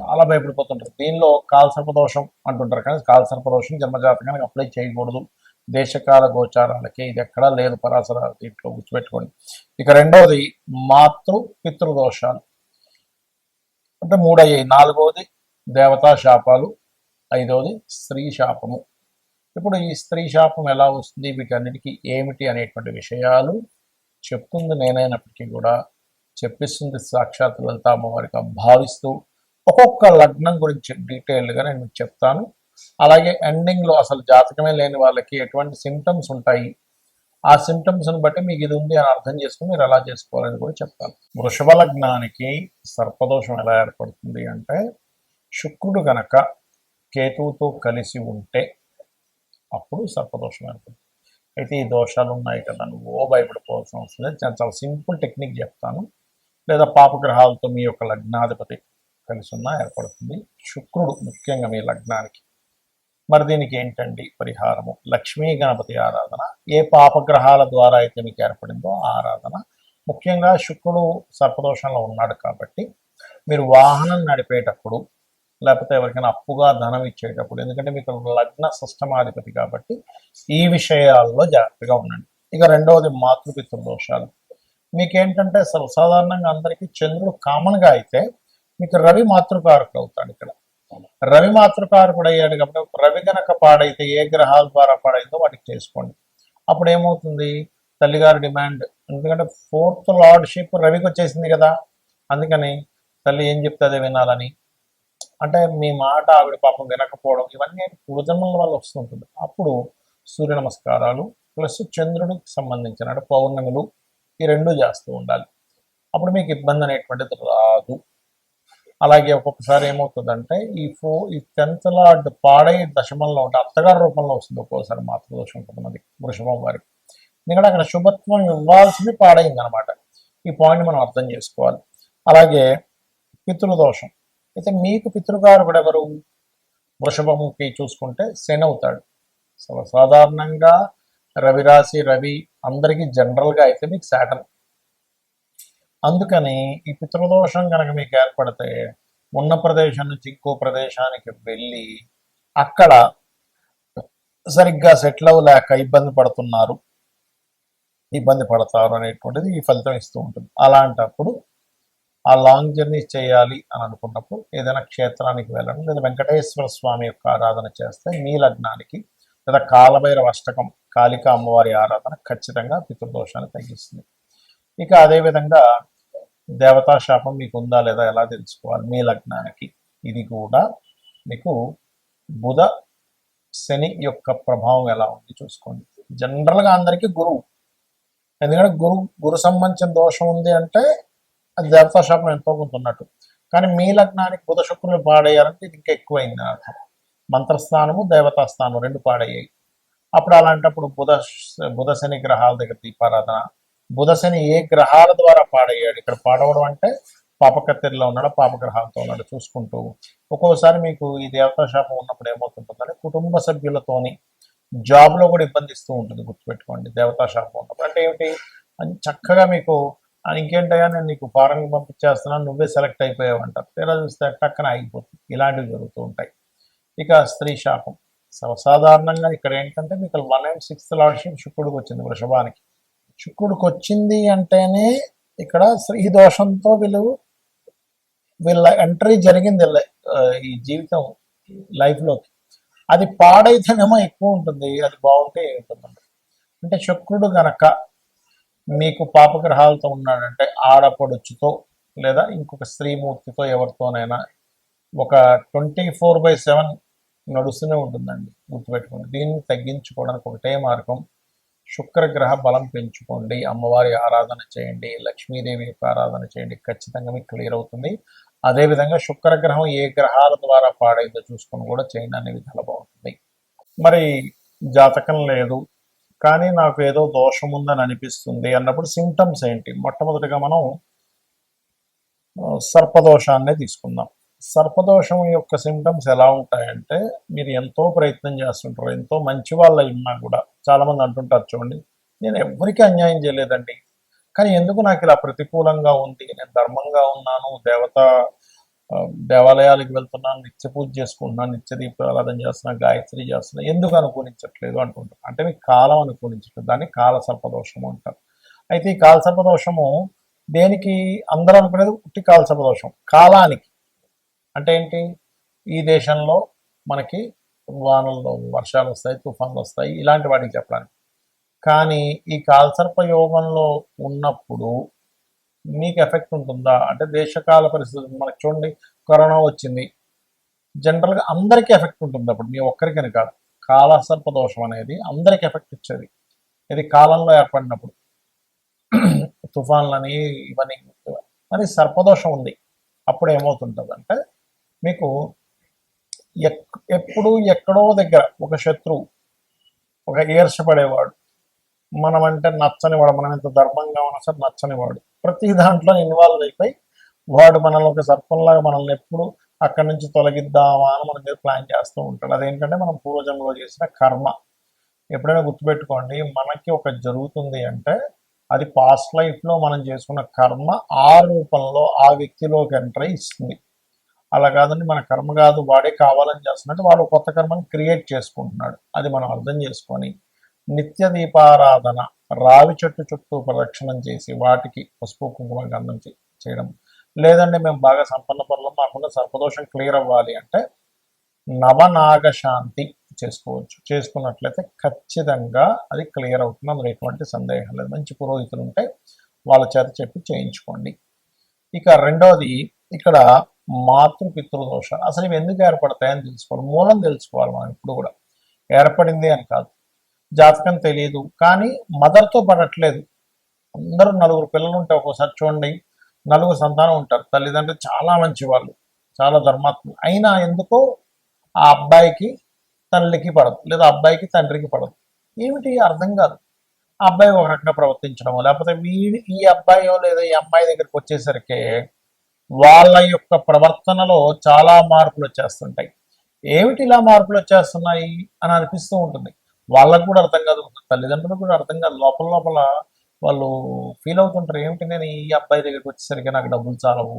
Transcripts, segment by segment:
చాలా భయపడిపోతుంటారు. దీనిలో కాల సర్పదోషం అంటుంటారు. కానీ కాల సర్పదోషం జన్మజాతకానికి అప్లై చేయకూడదు. దేశకాల గోచారాలకి ఇది ఎక్కడా లేదు పరాశర దీంట్లో గుర్తుపెట్టుకోండి. ఇక రెండవది మాతృ పితృదోషాలు. అంటే మూడయ్యాయి. నాలుగవది దేవతా శాపాలు. ఐదవది స్త్రీ శాపము. ఇప్పుడు ఈ స్త్రీ శాపం ఎలా వస్తుంది? వీటన్నిటికీ ఏమిటి అనేటువంటి విషయాలు చెప్తుంది నేనైనప్పటికీ కూడా. చెప్పిస్తుంది సాక్షాత్ లలిత వారికి. భావిస్తూ ఒక్కొక్క లగ్నం గురించి డీటెయిల్డ్గా నేను మీకు చెప్తాను. అలాగే ఎండింగ్లో అసలు జాతకమే లేని వాళ్ళకి ఎటువంటి సిమ్టమ్స్ ఉంటాయి? ఆ సిమ్టమ్స్ని బట్టి మీకు ఇది ఉంది అని అర్థం చేసుకుని మీరు ఎలా చేసుకోవాలని కూడా చెప్తాను. వృషభ లగ్నానికి సర్పదోషం ఎలా ఏర్పడుతుంది అంటే శుక్రుడు గనక కేతువుతో కలిసి ఉంటే అప్పుడు సర్పదోషం ఏర్పడుతుంది. అయితే ఈ దోషాలు ఉన్నాయి కదా నువ్వు ఓ భయపడిపోవాల్సిన అవసరం లేదు. నేను చాలా సింపుల్ టెక్నిక్ చెప్తాను. లేదా పాపగ్రహాలతో మీ యొక్క లగ్నాధిపతి కలిసి ఉన్న ఏర్పడుతుంది. శుక్రుడు ముఖ్యంగా మీ లగ్నానికి. మరి దీనికి ఏంటండి పరిహారము? లక్ష్మీ గణపతి ఆరాధన. ఏ పాపగ్రహాల ద్వారా అయితే మీకు ఏర్పడిందో ఆ ఆరాధన. ముఖ్యంగా శుక్రుడు సర్పదోషంలో ఉన్నాడు కాబట్టి మీరు వాహనం నడిపేటప్పుడు లేకపోతే ఎవరికైనా అప్పుగా ధనం ఇచ్చేటప్పుడు ఎందుకంటే మీకు లగ్న సిస్టమాధిపతి కాబట్టి ఈ విషయాల్లో జాగ్రత్తగా ఉండండి. ఇక రెండవది మాతృపితృ దోషాలు. మీకేంటంటే సర్వసాధారణంగా అందరికీ చంద్రుడు కామన్గా అయితే మీకు రవి మాతృకారకుడు అవుతాడు ఇక్కడ. రవి మాతృకారకుడు అయ్యాడు కాబట్టి రవి గనక పాడైతే ఏ గ్రహాల ద్వారా పాడైందో వాటికి చేసుకోండి. అప్పుడు ఏమవుతుంది? తల్లిగారి డిమాండ్. ఎందుకంటే ఫోర్త్ లార్డ్షిప్ రవికి వచ్చేసింది కదా. అందుకని తల్లి ఏం చెప్తే వినాలని. అంటే మీ మాట ఆవిడ పాపం వినకపోవడం ఇవన్నీ పూర్వజన్మల వల్ల వస్తుంటుంది అప్పుడు సూర్య నమస్కారాలు ప్లస్ చంద్రుడికి సంబంధించిన పౌర్ణమిలు పౌర్ణములు ఈ రెండు చేస్తూ ఉండాలి. అప్పుడు మీకు ఇబ్బంది అనేటువంటిది రాదు. అలాగే ఒక్కొక్కసారి ఏమవుతుందంటే ఈ ఫో ఈ టెన్త్ లార్డ్ పాడై దశమంలో ఉంటే అత్తగారి రూపంలో వస్తుంది ఒక్కోసారి మాతృదోషం కొంతమంది వృషభం వారికి ఎందుకంటే అక్కడ శుభత్వం ఇవ్వాల్సింది పాడైంది అనమాట ఈ పాయింట్ మనం అర్థం చేసుకోవాలి. అలాగే పితృదోషం. అయితే మీకు పితృగారు కూడా ఎవరు? వృషభముకి చూసుకుంటే శని అవుతాడు. సాధారణంగా రవి రాశి రవి అందరికీ జనరల్గా అయితే మీకు శాటన్ అందుకని ఈ పితృదోషం కనుక మీకు ఏర్పడితే ఉన్న ప్రదేశం నుంచి ఇంకో ప్రదేశానికి వెళ్ళి అక్కడ సరిగ్గా సెటిల్ అవ్వలేక ఇబ్బంది పడుతున్నారు. ఇబ్బంది పడతారు అనేటువంటిది ఈ ఫలితం ఇస్తూ ఉంటుంది. అలాంటప్పుడు ఆ లాంగ్ జర్నీ చేయాలి అని అనుకున్నప్పుడు ఏదైనా క్షేత్రానికి వెళ్ళడం లేదా వెంకటేశ్వర స్వామి యొక్క ఆరాధన చేస్తే మీ లగ్నానికి లేదా కాలభైరవ అష్టకం కాళికా అమ్మవారి ఆరాధన ఖచ్చితంగా పితృదోషాన్ని తగ్గిస్తుంది. ఇక అదేవిధంగా దేవతా శాపం మీకు ఉందా లేదా ఎలా తెలుసుకోవాలి? మీ లగ్నానికి. ఇది కూడా మీకు బుధ శని యొక్క ప్రభావం ఎలా ఉంది చూసుకోండి. జనరల్గా అందరికీ గురువు. ఎందుకంటే గురు గురు సంబంధించిన దోషం ఉంది అంటే అది దేవతా శాపం ఎంతో కొంత ఉన్నట్టు. కానీ మీ లగ్నానికి బుధ శుక్రులు పాడేయాలంటే ఇది ఇంకా ఎక్కువైంది అర్థం. మంత్రస్థానము దేవతా స్థానం రెండు పాడయ్యాయి. అప్పుడు అలాంటప్పుడు బుధ బుధ శని గ్రహాల దగ్గర దీపారాధన బుధశని ఏ గ్రహాల ద్వారా పాడయ్యాడు? ఇక్కడ పాడవడం అంటే పాపకత్తెరిలో ఉన్నాడు? పాపగ్రహాలతో ఉన్నాడు? చూసుకుంటూ ఒక్కోసారి మీకు ఈ దేవతా శాపం ఉన్నప్పుడు ఏమవుతుంటుందంటే కుటుంబ సభ్యులతోని జాబ్లో కూడా ఇబ్బందిస్తూ ఉంటుంది. గుర్తుపెట్టుకోండి. దేవతా శాపం ఉన్నప్పుడు అంటే ఏమిటి? చక్కగా మీకు ఇంకేంటయ్యా నేను నీకు ఫారెన్ పంపించేస్తున్నాను నువ్వే సెలెక్ట్ అయిపోయావు అంటారు. తీరా చూస్తే టక్కన ఆగిపోతుంది. ఇలాంటివి జరుగుతూ ఉంటాయి. ఇక స్త్రీ శాపం. సర్వసాధారణంగా ఇక్కడ ఏంటంటే మీకు వన్ అండ్ సిక్స్త్ లార్డ్షిప్ శుక్రుడికి వచ్చింది వృషభానికి. శుక్రుడికి వచ్చింది అంటేనే ఇక్కడ స్త్రీ దోషంతో వీళ్ళు వీళ్ళ ఎంట్రీ జరిగింది ఈ జీవితం లైఫ్లోకి. అది పాడైతేనేమో ఎక్కువ ఉంటుంది అది బాగుంటే ఉంటుందండి అంటే శుక్రుడు గనక మీకు పాపగ్రహాలతో ఉన్నాడంటే ఆడపడుచుతో లేదా ఇంకొక స్త్రీమూర్తితో ఎవరితోనైనా ఒక ట్వంటీ ఫోర్ బై సెవెన్ నడుస్తూనే ఉంటుందండి గుర్తుపెట్టుకోండి. దీన్ని తగ్గించుకోవడానికి ఒకటే మార్గం శుక్రగ్రహ బలం పెంచుకోండి. అమ్మవారి ఆరాధన చేయండి. లక్ష్మీదేవి యొక్క ఆరాధన చేయండి. ఖచ్చితంగా మీకు క్లియర్ అవుతుంది. అదేవిధంగా శుక్రగ్రహం ఏ గ్రహాల ద్వారా పాడైందో చూసుకొని కూడా చేయండి అనే విధాలు బాగుంటుంది మరి జాతకం లేదు. కానీ నాకు ఏదో దోషం ఉందని అనిపిస్తుంది అన్నప్పుడు సిమ్టమ్స్ ఏంటి? మొట్టమొదటిగా మనం సర్పదోషాన్నే తీసుకుందాం. సర్పదోషం యొక్క సిమ్టమ్స్ ఎలా ఉంటాయంటే మీరు ఎంతో ప్రయత్నం చేస్తుంటారు ఎంతో మంచి వాళ్ళ ఉన్నా కూడా. చాలామంది అంటుంటారు చూడండి నేను ఎవరికి అన్యాయం చేయలేదండి. కానీ ఎందుకు నాకు ఇలా ప్రతికూలంగా ఉంది? నేను ధర్మంగా ఉన్నాను దేవత దేవాలయాలకు వెళ్తున్నాను నిత్య పూజ చేసుకుంటున్నాను నిత్య దీపారాధన చేస్తున్నాను గాయత్రి చేస్తున్నాను ఎందుకు అనుకూలించట్లేదు? అంటుంటారు. అంటే మీకు కాలం అనుకూలించట్లేదు. దాన్ని కాల సర్పదోషము అంటారు. అయితే ఈ కాల సర్పదోషము దేనికి? అందరూ అనుకునేది ఉట్టి కాల సర్పదోషం. కాలానికి. అంటే ఏంటి? ఈ దేశంలో మనకి వానలు వర్షాలు వస్తాయి తుఫాన్లు వస్తాయి ఇలాంటి వాటికి చెప్పడానికి. కానీ ఈ కాల్సర్ప యోగంలో ఉన్నప్పుడు మీకు ఎఫెక్ట్ ఉంటుందా? అంటే దేశకాల పరిస్థితులు మనకి చూడండి కరోనా వచ్చింది. జనరల్గా అందరికీ ఎఫెక్ట్ ఉంటుంది అప్పుడు మీ ఒక్కరికని కాదు. కాలసర్ప దోషం అనేది అందరికి ఎఫెక్ట్ ఇచ్చేది. ఇది కాలంలో ఏర్పడినప్పుడు. తుఫాన్లని ఇవన్నీ మరి సర్పదోషం ఉంది. అప్పుడు ఏమవుతుంటుంది అంటే మీకు ఎక్- ఎప్పుడు ఎక్కడో దగ్గర ఒక శత్రువు ఒక ఈర్షపడేవాడు మనం అంటే నచ్చనివాడు మనం ఎంత ధర్మంగా ఉన్నా సరే నచ్చనివాడు. ప్రతి దాంట్లో ఇన్వాల్వ్ అయిపోయి వాడు మనల్ని ఒక సర్పంలాగా మనల్ని ఎప్పుడు అక్కడి నుంచి తొలగిద్దామా అని మన మీద ప్లాన్ చేస్తూ ఉంటాడు. అదేంటంటే మనం పూర్వజన్మలో చేసిన కర్మ. ఎప్పుడైనా గుర్తుపెట్టుకోండి మనకి ఒక జరుగుతుంది అంటే అది పాస్ట్ లైఫ్లో మనం చేసుకున్న కర్మ ఆ రూపంలో ఆ వ్యక్తిలోకి ఎంటర్ ఇస్తుంది. అలా కాదండి మన కర్మ కాదు వాడే కావాలని చేస్తున్నట్టు వాడు కొత్త కర్మని క్రియేట్ చేసుకుంటున్నాడు. అది మనం అర్థం చేసుకొని నిత్య దీపారాధన రావి చెట్టు చుట్టూ ప్రదక్షిణం చేసి వాటికి పసుపు కుంకుమ గంధం చేయడం. లేదండి మేము బాగా సంపన్న పనులు మాకుండా సర్పదోషం క్లియర్ అవ్వాలి అంటే నవనాగ శాంతి చేసుకోవచ్చు. చేసుకున్నట్లయితే ఖచ్చితంగా అది క్లియర్ అవుతుంది. అందులో ఎటువంటి సందేహం లేదు. మంచి పురోహితులు ఉంటే వాళ్ళ చేత చెప్పి చేయించుకోండి. ఇక రెండవది ఇక్కడ మాతృపితృ దోషాలు అసలు ఇవి ఎందుకు ఏర్పడతాయని తెలుసుకోవాలి. మూలం తెలుసుకోవాలి మనం ఇప్పుడు కూడా. ఏర్పడింది అని కాదు. జాతకం తెలియదు. కానీ మదర్తో పడట్లేదు. అందరూ నలుగురు పిల్లలు ఉంటే ఒక్కోసారి చూడండి. నలుగురు సంతానం ఉంటారు. తల్లిదండ్రులు చాలా మంచి వాళ్ళు చాలా ధర్మాత్మ అయినా ఎందుకో ఆ అబ్బాయికి తల్లికి పడదు. లేదా అబ్బాయికి తండ్రికి పడదు. ఏమిటి? అర్థం కాదు. ఆ అబ్బాయి ఒక రకంగా ప్రవర్తించడము లేకపోతే వీడి ఈ అబ్బాయో లేదా ఈ అమ్మాయి దగ్గరికి వచ్చేసరికి వాళ్ళ యొక్క ప్రవర్తనలో చాలా మార్పులు వచ్చేస్తుంటాయి. ఏమిటి ఇలా మార్పులు వచ్చేస్తున్నాయి అని అనిపిస్తూ ఉంటుంది. వాళ్ళకు కూడా అర్థం కాదు. తల్లిదండ్రులకు కూడా అర్థం కాదు. లోపల లోపల వాళ్ళు ఫీల్ అవుతుంటారు. ఏమిటి నేను ఈ అబ్బాయి దగ్గరికి వచ్చేసరికి నాకు డబ్బులు చాలవు.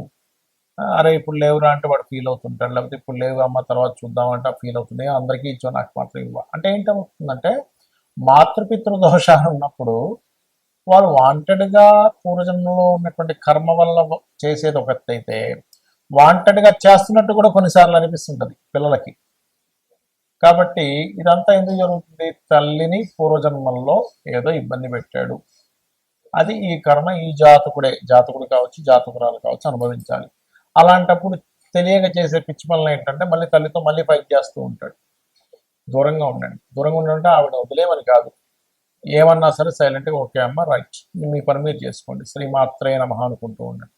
అరే ఇప్పుడు లేవురా అంటే వాడు ఫీల్ అవుతుంటాడు. లేకపోతే ఇప్పుడు లేవు అమ్మ తర్వాత చూద్దామంటే ఫీల్ అవుతుంది. అందరికీ ఇచ్చో నాకు మాత్రం ఇవ్వ. అంటే ఏంటవుతుందంటే మాతృపితృ దోషాలు ఉన్నప్పుడు వాళ్ళు వాంటెడ్గా పూర్వజన్మలో ఉన్నటువంటి కర్మ వల్ల చేసేది ఒక అయితే వాంటెడ్గా చేస్తున్నట్టు కూడా కొన్నిసార్లు అనిపిస్తుంటది పిల్లలకి. కాబట్టి ఇదంతా ఎందుకు జరుగుతుంది? తల్లిని పూర్వజన్మల్లో ఏదో ఇబ్బంది పెట్టాడు. అది ఈ కర్మ ఈ జాతకుడే జాతకుడు కావచ్చు జాతకురాలు కావచ్చు అనుభవించాలి. అలాంటప్పుడు తెలియక చేసే పిచ్చి పనులు ఏంటంటే మళ్ళీ తల్లితో మళ్ళీ ఫైట్ చేస్తూ ఉంటాడు. దూరంగా ఉండండి. దూరంగా ఉండంటే ఆవిడ వదిలేమని కాదు. ఏమన్నా సరే సైలెంట్గా ఓకే అమ్మ రైట్ మీ పని మీరు చేసుకోండి. శ్రీమాత్రే నమః అనుకుంటూ ఉండండి.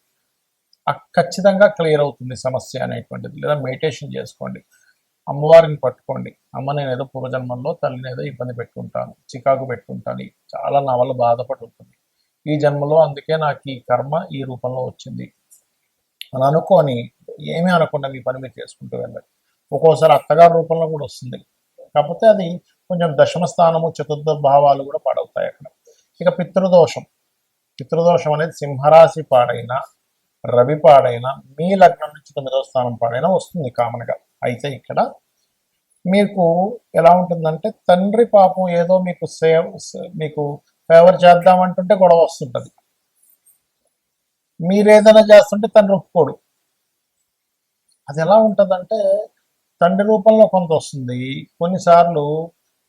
ఖచ్చితంగా క్లియర్ అవుతుంది సమస్య అనేటువంటిది. లేదా మెడిటేషన్ చేసుకోండి. అమ్మవారిని పట్టుకోండి. అమ్మ నేను ఏదో పూర్వజన్మంలో తల్లిని ఏదో ఇబ్బంది పెట్టుకుంటాను చికాకు పెట్టుకుంటాను చాలా నా వల్ల బాధపడి ఉంటుంది. ఈ జన్మలో అందుకే నాకు ఈ కర్మ ఈ రూపంలో వచ్చింది. అని అనుకొని ఏమీ అనకుండా మీ పని మీరు చేసుకుంటూ వెళ్ళండి. ఒక్కోసారి అత్తగారి రూపంలో కూడా వస్తుంది. కాకపోతే అది కొంచెం దశమ స్థానము చతుర్థ భావాలు కూడా పాడవుతాయి అక్కడ. ఇక పితృదోషం. పితృదోషం అనేది సింహరాశి పాడైన రవి పాడైన మీ లగ్నం నుంచి తొమ్మిదవ స్థానం పాడైనా వస్తుంది కామన్గా. అయితే ఇక్కడ మీకు ఎలా ఉంటుందంటే తండ్రి పాపం ఏదో మీకు సేవ్ మీకు ఫేవర్ చేద్దామంటుంటే గొడవ వస్తుంటుంది. మీరేదైనా చేస్తుంటే తండ్రి ఒప్పుకోడు. అది ఎలా ఉంటుందంటే తండ్రి రూపంలో కొంత వస్తుంది. కొన్నిసార్లు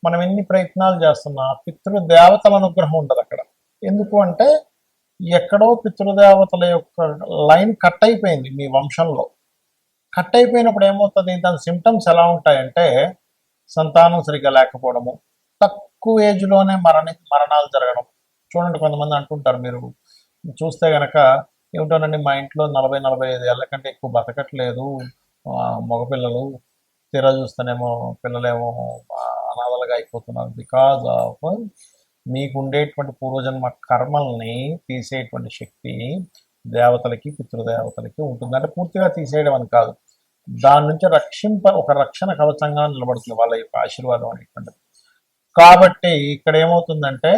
మనం ఎన్ని ప్రయత్నాలు చేస్తున్నా పితృదేవతల అనుగ్రహం ఉండదు అక్కడ. ఎందుకు అంటే ఎక్కడో పితృదేవతల యొక్క లైన్ కట్ అయిపోయింది మీ వంశంలో. కట్ అయిపోయినప్పుడు ఏమవుతుంది? దాని సిమ్టమ్స్ ఎలా ఉంటాయంటే సంతానం సరిగ్గా లేకపోవడము తక్కువ ఏజ్లోనే మరణ మరణాలు జరగడం. చూడండి కొంతమంది అంటుంటారు మీరు. చూస్తే గనక ఏమిటోనండి మా ఇంట్లో నలభై నలభై ఐదు ఏళ్ళ కంటే ఎక్కువ బతకట్లేదు. మగపిల్లలు తీరా చూస్తేనేమో పిల్లలేమో అనాథలుగా అయిపోతున్నారు బికాజ్ ఆఫ్ మీకు ఉండేటువంటి పూర్వజన్మ కర్మల్ని తీసేటువంటి శక్తి దేవతలకి పితృదేవతలకి ఉంటుంది. అంటే పూర్తిగా తీసేయడం అని కాదు. దాని నుంచి రక్షింప ఒక రక్షణ కవచంగా నిలబడుతుంది వాళ్ళ యొక్క ఆశీర్వాదం అనేటువంటిది. కాబట్టి ఇక్కడ ఏమవుతుందంటే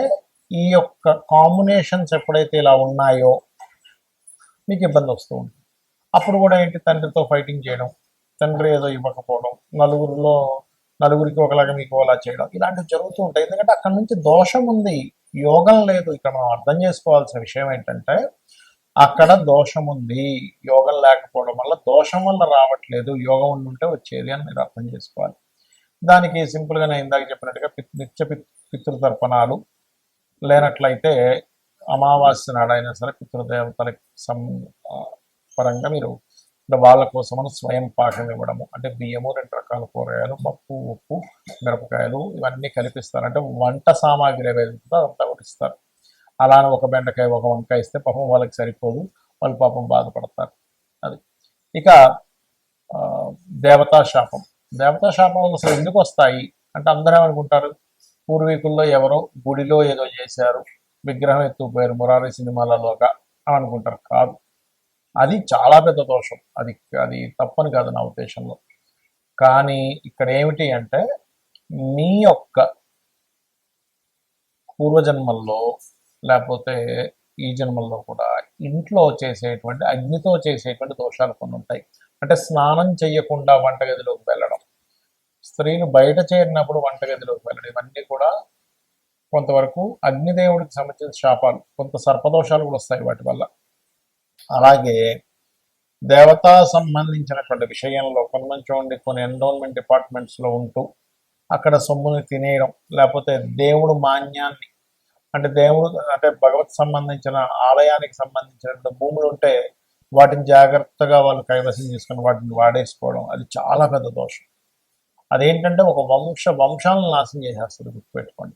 ఈ యొక్క కాంబినేషన్స్ ఎప్పుడైతే ఇలా ఉన్నాయో మీకు ఇబ్బంది వస్తూ ఉంటుంది. అప్పుడు కూడా ఏంటి? తండ్రితో ఫైటింగ్ చేయడం తండ్రి ఏదో ఇవ్వకపోవడం నలుగురిలో నలుగురికి ఒకలాగా మీకు అలా చేయడం ఇలాంటివి జరుగుతూ ఉంటాయి. ఎందుకంటే అక్కడ నుంచి దోషం ఉంది. యోగం లేదు. ఇక్కడ మనం అర్థం చేసుకోవాల్సిన విషయం ఏంటంటే అక్కడ దోషం ఉంది. యోగం లేకపోవడం వల్ల దోషం వల్ల రావట్లేదు. యోగం ఉండి ఉంటే వచ్చేది అని మీరు అర్థం చేసుకోవాలి. దానికి సింపుల్గా నేను ఇందాక చెప్పినట్టుగా పిత్ నిత్య పితృతర్పణాలు లేనట్లయితే అమావాస్య నాడైనా సరే పితృదేవతలకు సం పరంగా మీరు అంటే వాళ్ళ కోసమని స్వయం పాకం ఇవ్వడము. అంటే బియ్యము రెండు రకాల కూరగాయలు పప్పు ఉప్పు మిరపకాయలు ఇవన్నీ కలిపిస్తారు అంటే వంట సామాగ్రి ఏదైతే అదంతా ఒకటి ఇస్తారు. అలానే ఒక బెండకాయ ఒక వంకాయ ఇస్తే పాపం వాళ్ళకి సరిపోదు. వాళ్ళు పాపం బాధపడతారు. అది. ఇక దేవతా శాపం. దేవతా శాపం అసలు ఎందుకు వస్తాయి? అంటే అందరూ ఏమనుకుంటారు? పూర్వీకుల్లో ఎవరో గుడిలో ఏదో చేశారు విగ్రహం ఎత్తుకుపోయారు మురారి సినిమాలలోగా అనుకుంటారు. కాదు. అది చాలా పెద్ద దోషం. అది అది తప్పని కాదు నా ఉద్దేశంలో. కానీ ఇక్కడ ఏమిటి అంటే నీ యొక్క పూర్వజన్మల్లో లేకపోతే ఈ జన్మల్లో కూడా ఇంట్లో చేసేటువంటి అగ్నితో చేసేటువంటి దోషాలు కొన్ని ఉంటాయి. అంటే స్నానం చేయకుండా వంటగదిలోకి వెళ్ళడం స్త్రీలు బయట చేరినప్పుడు వంటగదిలోకి వెళ్ళడం ఇవన్నీ కూడా కొంతవరకు అగ్నిదేవుడికి సంబంధించిన శాపాలు కొంత సర్పదోషాలు కూడా వస్తాయి వాటి వల్ల. అలాగే దేవతా సంబంధించినటువంటి విషయంలో కొంతమంది చూడండి కొన్ని ఎన్రోల్మెంట్ డిపార్ట్మెంట్స్లో ఉంటూ అక్కడ సొమ్ముని తినేయడం లేకపోతే దేవుడు మాన్యాన్ని అంటే దేవుడు అంటే భగవత్ సంబంధించిన ఆలయానికి సంబంధించిన భూములు ఉంటే వాటిని జాగ్రత్తగా వాళ్ళు కైవసం చేసుకుని వాటిని వాడేసుకోవడం అది చాలా పెద్ద దోషం. అదేంటంటే ఒక వంశ వంశాలను నాశనం చేసేస్తుంది గుర్తుపెట్టుకోండి.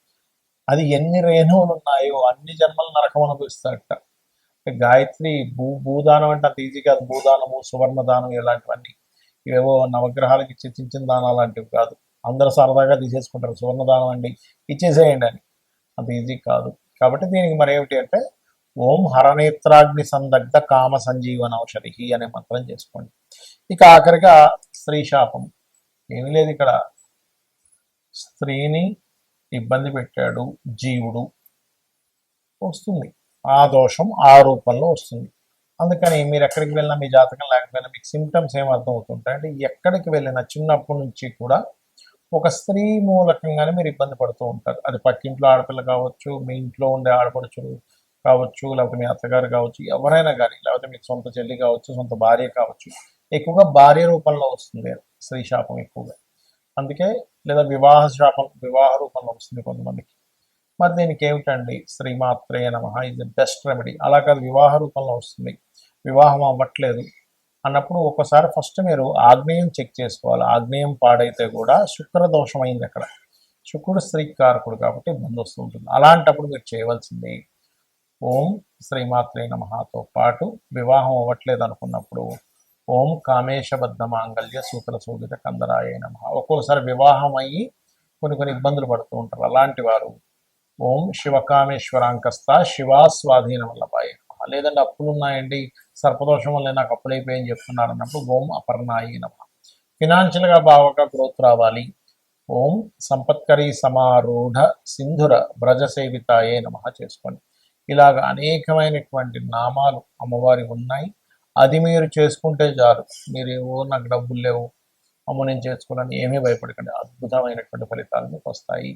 అది ఎన్ని రేణువులు ఉన్నాయో అన్ని జన్మలు నరకం అనుభవిస్తాడట గాయత్రి భూ భూదానం అంటే అంత ఈజీ కాదు. భూదానము సువర్ణదానం ఇలాంటివన్నీ. ఇవేవో నవగ్రహాలకి ఇచ్చే చిన్న చిన్న దానాలు లాంటివి కాదు. అందరూ సరదాగా తీసేసుకుంటారు. సువర్ణదానం అండి ఇచ్చేసేయండి అని. అంత ఈజీ కాదు. కాబట్టి దీనికి మరి ఏమిటి అంటే ఓం హరనేత్రాగ్ని సందగ్ధ కామ సంజీవన ఔషధి అనే మంత్రం చేసుకోండి. ఇక ఆఖరిగా స్త్రీ శాపం. ఏమీ లేదు ఇక్కడ. స్త్రీని ఇబ్బంది పెట్టాడు జీవుడు వస్తుంది. ఆ దోషం ఆ రూపంలో వస్తుంది. అందుకని మీరు ఎక్కడికి వెళ్ళినా మీ జాతకం లేకపోయినా మీకు సిమ్టమ్స్ ఏం అర్థం అవుతుంటాయి అంటే ఎక్కడికి వెళ్ళినా చిన్నప్పటి నుంచి కూడా ఒక స్త్రీ మూలకంగానే మీరు ఇబ్బంది పడుతూ ఉంటారు. అది పక్కింట్లో ఆడపిల్ల కావచ్చు మీ ఇంట్లో ఉండే ఆడపడుచులు కావచ్చు లేకపోతే మీ అత్తగారు కావచ్చు ఎవరైనా కానీ లేకపోతే మీకు సొంత చెల్లి కావచ్చు సొంత భార్య కావచ్చు ఎక్కువగా భార్య రూపంలో వస్తుంది. స్త్రీ శాపం ఎక్కువగా. అందుకే లేదా వివాహ శాపం వివాహ రూపంలో వస్తుంది కొంతమందికి. మరి దీనికి ఏమిటండి? శ్రీమాత్రే నమ. ఇది ద బెస్ట్ రెమెడీ అలా కాదు వివాహ రూపంలో వస్తుంది. వివాహం అవ్వట్లేదు అన్నప్పుడు ఒకసారి ఫస్ట్ మీరు ఆగ్నేయం చెక్ చేసుకోవాలి. ఆగ్నేయం పాడైతే కూడా శుక్ర దోషమైంది అయింది అక్కడ. శుక్రుడు స్త్రీకారకుడు కాబట్టి ఇబ్బంది ఉంటుంది. అలాంటప్పుడు మీరు చేయవలసింది ఓం శ్రీమాత్రే నమతో పాటు వివాహం అవ్వట్లేదు అనుకున్నప్పుడు ఓం కామేశబద్ధ మాంగళ్య సూత్ర శోభిత కందరాయ నమ. ఒక్కోసారి వివాహం అయ్యి కొన్ని కొన్ని ఇబ్బందులు పడుతూ ఉంటారు. అలాంటి వారు ఓం శివకామేశ్వరాంకస్త శివా స్వాధీన వల్లభాయ నమః. లేదంటే అప్పులున్నాయండి సర్పదోషం వల్ల నాకు అప్పులైపోయాయని చెప్తున్నారు అన్నప్పుడు ఓం అపర్ణాయి నమ. ఫినాన్షియల్గా బాగా గ్రోత్ రావాలి. ఓం సంపత్కరీ సమారూఢ సింధుర బ్రజసేవితాయే నమ చేసుకోండి. ఇలాగ అనేకమైనటువంటి నామాలు అమ్మవారి ఉన్నాయి. అది మీరు చేసుకుంటే చాలు. మీరు ఏవో నాకు డబ్బులు లేవు. అమ్మో నేను చేసుకోవాలని ఏమీ భయపడకండి. అద్భుతమైనటువంటి ఫలితాలు మీకు వస్తాయి.